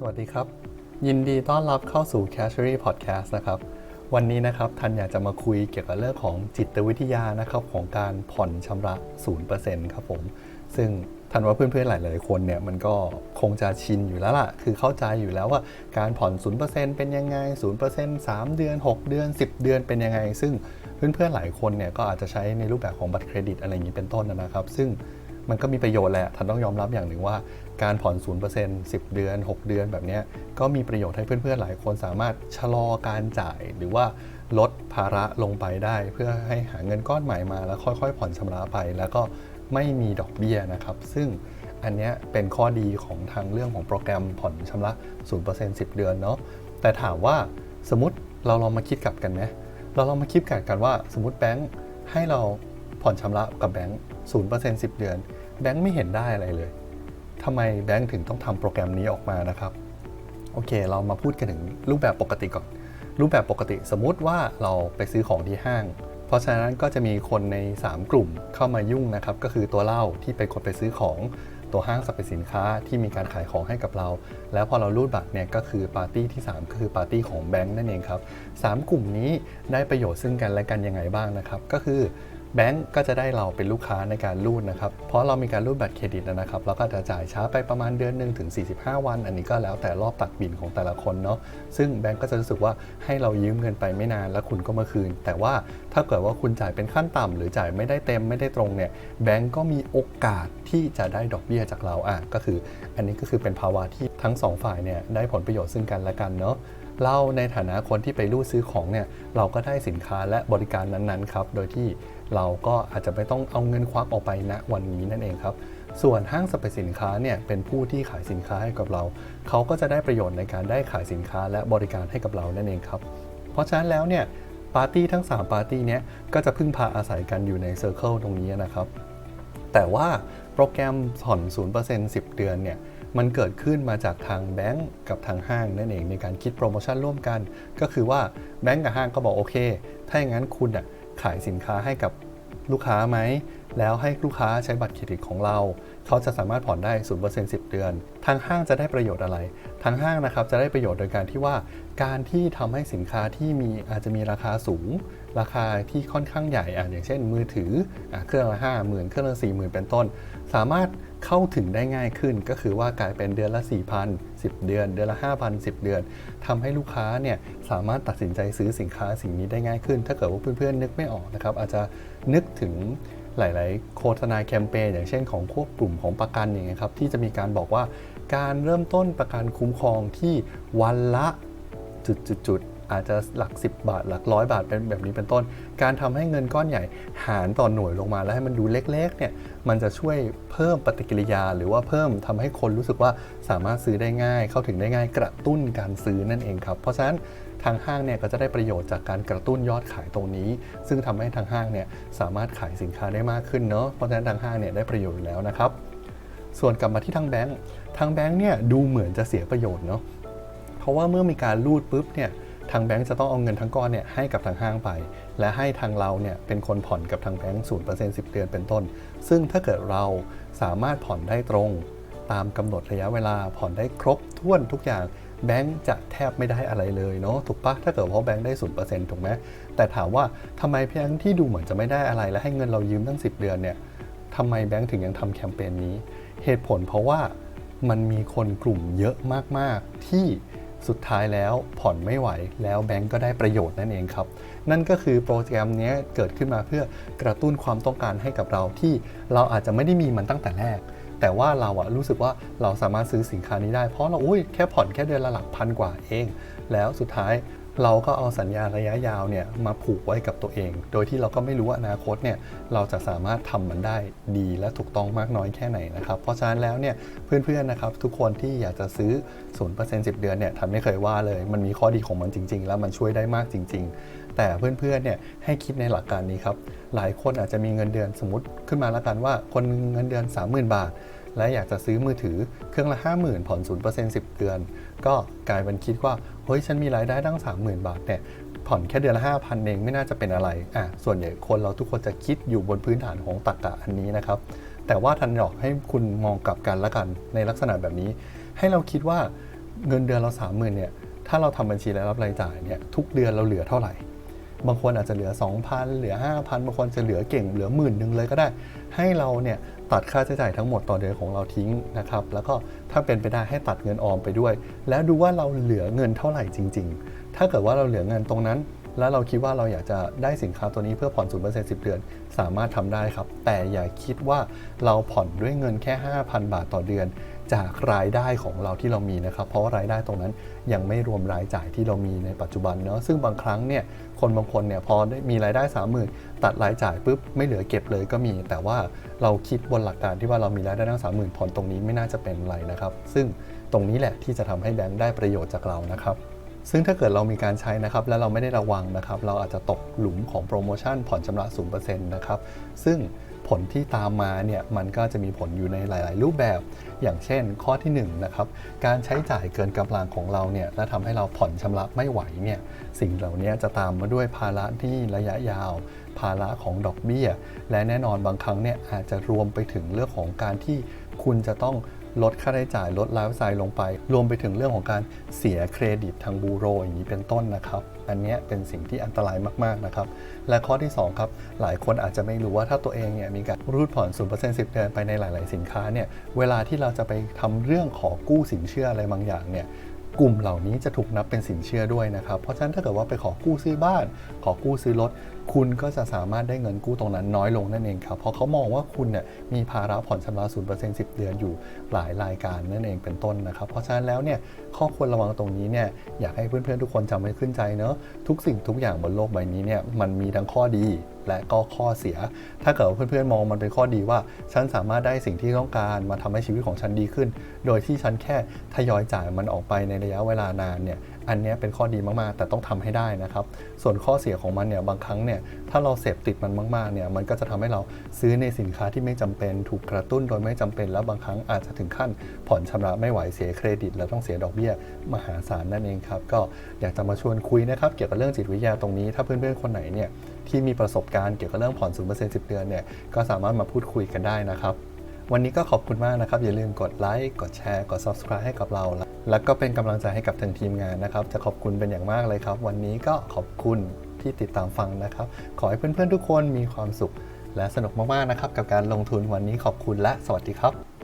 สวัสดีครับ ยินดีต้อนรับเข้าสู่ Casuary Podcast นะครับ วันนี้นะครับทันอยากจะมาคุยเกี่ยวกับเรื่องของจิตวิทยานะครับของการผ่อนชำระ 0%ครับผม ซึ่งทันว่าเพื่อนๆหลายๆคนเนี่ยมันก็คงจะชินอยู่แล้วล่ะ คือเข้าใจอยู่แล้วว่าการผ่อน 0%เป็นยังไง 0% 3 เดือน 6 เดือน 10 เดือนเป็นยังไง ซึ่งเพื่อนๆหลายคนเนี่ยก็อาจจะใช้ในรูปแบบของบัตรเครดิตอะไรอย่างนี้เป็นต้นนะครับ ซึ่งมันก็มีประโยชน์แหละท่านต้องยอมรับอย่างหนึ่งว่า การผ่อน 0% 10 เดือน 6 เดือนแบบนี้ก็มีประโยชน์ให้เพื่อนๆ หลายคนสามารถชะลอการจ่าย หรือว่าลดภาระลงไปได้ เพื่อให้หาเงินก้อนใหม่มาแล้วค่อยๆ ผ่อนชำระไป แล้วก็ไม่มีดอกเบี้ยนะครับ ซึ่งอันนี้เป็นข้อดีของทางเรื่องของโปรแกรมผ่อนชำระ 0% 10 เดือนเนาะแต่ถามว่าสมมติเราลองมาคิดกลับกันไหมเราลองมาคิดกลับกันว่า สมมติแบงค์ให้เราผ่อนชำระกับแบงค์0% 10 เดือน แบงค์ไม่เห็นได้อะไรเลย ทำไมแบงค์ถึงต้องทำโปรแกรมนี้ออกมานะครับ โอเค เรามาพูดกันถึงรูปแบบปกติก่อน รูปแบบปกติสมมุติว่าเราไปซื้อของที่ห้าง เพราะฉะนั้นก็จะมีคนใน 3 กลุ่มเข้ามายุ่งนะครับ ก็คือตัวเล่าที่เป็นคนไปซื้อของตัวห้างสรรพสินค้าที่มีการขายของให้กับเรา แล้วพอเรารูดบัตรเนี่ยก็คือปาร์ตี้ที่ 3 ก็คือปาร์ตี้ของแบงค์นั่นเองครับสามกลุ่มนี้ได้ประโยชน์ซึ่งกันและกันยังไงบ้างนะครับ ก็คือ แบงก์ก็จะได้เราเป็นลูกค้าในการรูดนะครับ เพราะเรามีการรูดบัตรเครดิตนะครับ เราก็จะจ่ายช้าไปประมาณเดือนหนึ่งถึง 45 วัน อันนี้ก็แล้วแต่รอบตัดบินของแต่ละคนเนาะ ซึ่งแบงก์ก็จะรู้สึกว่าให้เรายืมเงินไปไม่นานแล้วคุณก็มาคืน แต่ว่าถ้าเกิดว่าคุณจ่ายเป็นขั้นต่ำหรือจ่ายไม่ได้เต็มไม่ได้ตรงเนี่ย แบงก์ก็มีโอกาสที่จะได้ดอกเบี้ยจากเรา อะ ก็คือ อันนี้ก็คือเป็นภาวะที่ทั้งสองฝ่ายเนี่ยได้ผลประโยชน์ซึ่งกันและกันเนาะ เราในฐานะคนที่ไปรูดซื้อของเนี่ยเราก็ได้สินค้าและบริการนั้นๆครับโดยที่เราก็อาจจะไม่ต้องเอาเงินควักออกไปณวันนี้นั่นเองครับ ส่วนห้างสรรพสินค้าเนี่ยเป็นผู้ที่ขายสินค้าให้กับเรา เขาก็จะได้ประโยชน์ในการได้ขายสินค้าและบริการให้กับเรานั่นเองครับ เพราะฉะนั้นแล้วเนี่ยปาร์ตี้ทั้ง 3 ปาร์ตี้เนี้ยก็จะพึ่งพาอาศัยกันอยู่ในเซอร์เคิลตรงนี้นะครับ แต่ว่าโปรแกรมผ่อน 0% 10 เดือนเนี่ย มันเกิดขึ้นมาจากทางแบงก์กับทางห้างนั่นเองในการคิดโปรโมชั่นร่วมกัน ก็คือว่าแบงก์กับห้างก็บอกโอเค ถ้าอย่างนั้นคุณอะขายสินค้าให้กับลูกค้าไหม แล้วให้ลูกค้าใช้บัตรเครดิตของเรา เขาจะสามารถผ่อนได้ 0% 10 เดือน ทางห้างจะได้ประโยชน์อะไร ทางห้างนะครับจะได้ประโยชน์โดยการที่ว่า การที่ทำให้สินค้าที่มีอาจจะมีราคาสูง ราคาที่ค่อนข้างใหญ่อะอย่างเช่น มือถืออเครื่องละห้าหมื่นเครื่องละสี่หมื่นเป็นต้น สามารถเข้าถึงได้ง่ายขึ้น ก็คือว่ากลายเป็นเดือนละ 4,000 10 เดือน เดือนละ 5,000 10 เดือนทำให้ลูกค้าเนี่ยสามารถตัดสินใจซื้อสินค้าสิ่งนี้ได้ง่ายขึ้น ถ้าเกิดว่าเพื่อนๆนึกไม่ออกนะครับอาจจะนึกถึง หลาย ๆ โฆษณาแคมเปญอย่างเช่นของพวกกลุ่มของประกันอย่างเงี้ยครับที่จะมีการบอกว่าการเริ่มต้นประกันคุ้มครองที่วันละจุดๆ อาจจะหลัก 10 บาท หลักร้อยบาทเป็นแบบนี้เป็นต้น การทำให้เงินก้อนใหญ่หารต่อหน่วยลงมาแล้วให้มันดูเล็กๆเนี่ยมันจะช่วยเพิ่มปฏิกิริยา หรือว่าเพิ่มทำให้คนรู้สึกว่าสามารถซื้อได้ง่าย เข้าถึงได้ง่ายกระตุ้นการซื้อนั่นเองครับเพราะฉะนั้นทางห้างเนี่ยก็จะได้ประโยชน์จากการกระตุ้นยอดขายตรงนี้ ซึ่งทำให้ทางห้างเนี่ยสามารถขายสินค้าได้มากขึ้นเนาะเพราะฉะนั้นทางห้างเนี่ยได้ประโยชน์อยู่แล้วนะครับส่วนกลับมาที่ทางแบงก์ทางแบงก์เนี่ยดูเหมือนจะเสียประโยชน์เนาะเพราะว่าเมื่อมีการรูดปุ๊บเนี่ย ทางแบงก์จะต้องเอาเงินทั้งก้อนเนี่ยให้กับทางห้างไป และให้ทางเราเนี่ยเป็นคนผ่อนกับทางแบงก์ศูนย์เปอร์เซ็นต์สิบเดือนเป็นต้น ซึ่งถ้าเกิดเราสามารถผ่อนได้ตรง ตามกำหนดระยะเวลาผ่อนได้ครบถ้วนทุกอย่างแบงก์จะแทบไม่ได้อะไรเลยเนาะถูกปะถ้าเกิดว่าแบงก์ได้ศูนย์เปอร์เซ็นต์ถูกไหมแต่ถามว่าทำไมแบงก์ที่ดูเหมือนจะไม่ได้อะไร และให้เงินเรายืมตั้ง 10 เดือนเนี่ยทำไมแบงก์ถึงยังทำแคมเปญนี้ เหตุผลเพราะว่ามันมีคนกลุ่มเยอะมากๆที่ สุดท้ายแล้วผ่อนไม่ไหวแล้วแบงก์ก็ได้ประโยชน์นั่นเองครับ นั่นก็คือโปรแกรมนี้เกิดขึ้นมาเพื่อกระตุ้นความต้องการให้กับเราที่เราอาจจะไม่ได้มีมันตั้งแต่แรก แต่ว่าเราอะรู้สึกว่าเราสามารถซื้อสินค้านี้ได้เพราะเราอุ้ยแค่ผ่อนแค่เดือนละหลักพันกว่าเอง แล้วสุดท้าย เราก็เอาสัญญาระยะยาวเนี่ยมาผูกไว้กับตัวเอง โดยที่เราก็ไม่รู้ว่าอนาคตเนี่ยเราจะสามารถทำมันได้ดีและถูกต้องมากน้อยแค่ไหนนะครับเพราะฉะนั้นแล้วเนี่ยเพื่อนๆนะครับทุกคนที่อยากจะซื้อ 0% 10 เดือนเนี่ยทันไม่เคยว่าเลย มันมีข้อดีของมันจริง ๆ แล้วมันช่วยได้มากจริง ๆ แต่เพื่อนๆเนี่ยให้คิดในหลักการนี้ครับหลายคนอาจจะมีเงินเดือนสมมติขึ้นมาแล้วกันว่า คนเงินเดือน 30,000 บาท และอยากจะซื้อมือถือเครื่องละ 50,000 ผ่อน0% 10 เดือน ก็กลายเป็นคิดว่า เฮ้ย ฉันมีรายได้ตั้ง 30,000 บาทเนี่ยผ่อนแค่เดือนละ 5,000 เองไม่น่าจะเป็นอะไรอะส่วนใหญ่คนเราทุกคนจะคิดอยู่บนพื้นฐานของตรรกะอันนี้นะครับ แต่ว่าทันหยอกให้คุณมองกลับกันละกันในลักษณะแบบนี้ ให้เราคิดว่าเงินเดือนเราสามหมื่นเนี่ยถ้าเราทำบัญชีรายรับรายจ่ายเนี่ยทุกเดือนเราเหลือเท่าไหร่ บางคนอาจจะเหลือ 2,000 เหลือ 5,000 บางคนจะเหลือเก่งเหลือหมื่นหนึ่งเลยก็ได้ ให้เราเนี่ยตัดค่าใช้จ่ายทั้งหมดต่อเดือนของเราทิ้งนะครับ แล้วก็ถ้าเป็นไปได้ให้ตัดเงินออมไปด้วย แล้วดูว่าเราเหลือเงินเท่าไหร่จริง ๆ ถ้าเกิดว่าเราเหลือเงินตรงนั้น แล้วเราคิดว่าเราอยากจะได้สินค้าตัวนี้เพื่อผ่อน 0% 10 เดือน สามารถทำได้ครับ แต่อย่าคิดว่าเราผ่อนด้วยเงินแค่ 5,000 บาทต่อเดือน จากรายได้ของเราที่เรามีนะครับ เพราะว่ารายได้ตรงนั้นยังไม่รวมรายจ่ายที่เรามีในปัจจุบันเนาะซึ่งบางครั้งเนี่ยคนบางคนเนี่ยพอได้มีรายได้30,000ตัดรายจ่ายปุ๊บไม่เหลือเก็บเลยก็มี แต่ว่าเราคิดบนหลักการที่ว่าเรามีรายได้ตั้ง30,000ผ่อนตรงนี้ไม่น่าจะเป็นไรนะครับ ซึ่งตรงนี้แหละที่จะทำให้แบงค์ได้ประโยชน์จากเรานะครับซึ่งถ้าเกิดเรามีการใช้นะครับ แล้วเราไม่ได้ระวังนะครับ เราอาจจะตกหลุมของโปรโมชั่นผ่อนชำระ 0%นะครับ ซึ่ง ผลที่ตามมาเนี่ยมันก็จะมีผลอยู่ในหลาย ๆ รูปแบบ อย่างเช่น ข้อที่1นนะครับการใช้จ่ายเกินกำลังของเราเนี่ยและทำให้เราผ่อนชำระไม่ไหวเนี่ยสิ่งเหล่านี้จะตามมาด้วยภาระที่ระยะยาว ภาระของดอกเบี้ย และแน่นอนบางครั้งเนี่ยอาจจะรวมไปถึงเรื่องของการที่คุณจะต้องลดค่าใช้จ่ายลดไลฟ์สไตล์ลงไป รวมไปถึงเรื่องของการเสียเครดิตทางบูโรอย่างนี้เป็นต้นนะครับ อันนี้เป็นสิ่งที่อันตรายมากๆนะครับ และข้อที่ 2 ครับ หลายคนอาจจะไม่รู้ว่าถ้าตัวเองเนี่ยมีการรูดผ่อน0% 10 เดือนไปในหลาย ๆ สินค้าเนี่ย เวลาที่เราจะไปทำเรื่องขอกู้สินเชื่ออะไรบางอย่างเนี่ย กลุ่มเหล่านี้จะถูกนับเป็นสินเชื่อด้วยนะครับ เพราะฉะนั้นถ้าเกิดว่าไปขอกู้ซื้อบ้าน ขอกู้ซื้อรถ คุณก็จะสามารถได้เงินกู้ตรงนั้นน้อยลงนั่นเองครับ เพราะเขามองว่าคุณเนี่ยมีภาระผ่อนชำระ0% 10เดือนอยู่หลายรายการนั่นเองเป็นต้นนะครับ เพราะฉะนั้นแล้วเนี่ยข้อควรระวังตรงนี้เนี่ยอยากให้เพื่อนๆทุกคนจำไว้ขึ้นใจเนอะทุกสิ่งทุกอย่างบนโลกใบนี้เนี่ยมันมีทั้งข้อดี และก็ข้อเสีย ถ้าเกิดว่าเพื่อนๆมองมันเป็นข้อดีว่า ฉันสามารถได้สิ่งที่ต้องการมาทำให้ชีวิตของฉันดีขึ้น โดยที่ฉันแค่ทยอยจ่ายมันออกไปในระยะเวลานานเนี่ย อันนี้เป็นข้อดีมากๆ แต่ต้องทำให้ได้นะครับ ส่วนข้อเสียของมันเนี่ยบางครั้งเนี่ยถ้าเราเสพติดมันมากๆเนี่ยมันก็จะทำให้เราซื้อในสินค้าที่ไม่จำเป็น ถูกกระตุ้นโดยไม่จำเป็น แล้วบางครั้งอาจจะถึงขั้นผ่อนชำระไม่ไหวเสียเครดิต แล้วต้องเสียดอกเบี้ยมหาศาลนั่นเองครับก็อยากจะมาชวนคุยนะครับเกี่ยวกับเรื่องจิตวิทยาตรงนี้ ถ้าเพื่อนๆคนไหนเนี่ยที่มีประสบการณ์เกี่ยวกับเรื่องผ่อน0% 10 เดือนเนี่ยก็สามารถมาพูดคุยกันได้นะครับ วันนี้ก็ขอบคุณมากนะครับ อย่าลืมกดไลค์กดแชร์กด subscribe ให้กับเรา แล้วก็เป็นกำลังใจให้กับทางทีมงานนะครับ จะขอบคุณเป็นอย่างมากเลยครับ วันนี้ก็ขอบคุณที่ติดตามฟังนะครับ ขอให้เพื่อนๆทุกคนมีความสุข และสนุกมากๆนะครับ กับการลงทุนวันนี้ขอบคุณและสวัสดีครับ